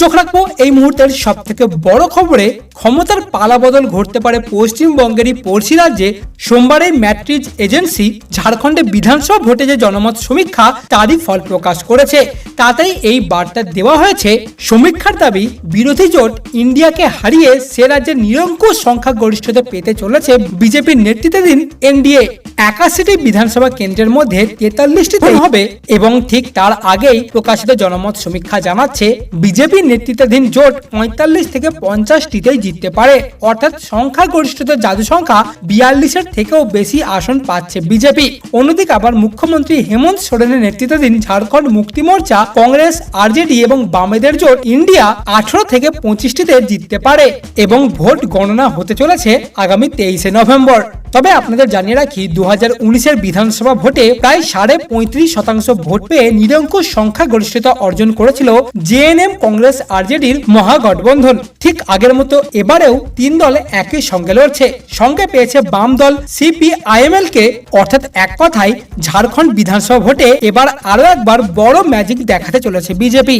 চোখ রাখব, এই মুহূর্তের সব থেকে বড় খবরে ক্ষমতার পালাবদল ঘটতে পারে পশ্চিমবঙ্গেরই পড়শি রাজ্যে। সোমবারে ম্যাট্রিজ এজেন্সি ঝাড়খণ্ডে বিধানসভা ভোটে যে জনমত সমীক্ষা, তারই ফল প্রকাশ করেছে। তাতেই এই বার্তা দেওয়া হয়েছে, সমীক্ষার দাবি, বিরোধী জোট ইন্ডিয়াকে হারিয়ে সে রাজ্যে নিরঙ্কুশ সংখ্যাগরিষ্ঠতা পেতে চলেছে বিজেপির নেতৃত্বাধীন এনডিএ। একাশিটি বিধানসভা কেন্দ্রের মধ্যে তেতাল্লিশটি হবে এবং ঠিক তার আগেই প্রকাশিত জনমত সমীক্ষা জানাচ্ছে বিজেপির নেতৃত্বাধীন জোট পঁয়তাল্লিশ থেকে পঞ্চাশটিতেই জিততে পারে। অর্থাৎ সংখ্যাগরিষ্ঠতার জাদু সংখ্যা বিয়াল্লিশের থেকেও বেশি আসন পাচ্ছে বিজেপি। অন্যদিকে আবার মুখ্যমন্ত্রী হেমন্ত সোরেনের নেতৃত্বাধীন ঝাড়খণ্ড মুক্তি মোর্চা, কংগ্রেস, আরজেডি এবং বামেদের জোট ইন্ডিয়া আঠারো থেকে পঁচিশটিতে জিততে পারে এবং ভোট গণনা হতে চলেছে আগামী তেইশে নভেম্বর। তবে আপনাদের জানিয়ে রাখি দু হাজার উনিশের বিধানসভা ভোটে প্রায় সাড়ে পঁয়ত্রিশ শতাংশ ভোট পেয়ে নিরঙ্কুশ সংখ্যাগরিষ্ঠতা অর্জন করেছিল জেএনএম কংগ্রেস আরজেডির মহাগঠবন্ধন। ঠিক আগের মতো এবারেও তিন দল একই সঙ্গে লড়ছে। সঙ্গে পেয়েছে বাম দল সিপিআইএমএল কে। অর্থাৎ এক কথায় ঝাড়খণ্ড বিধানসভা ভোটে এবার আরও একবার বড় ম্যাজিক দেখাতে চলেছে বিজেপি।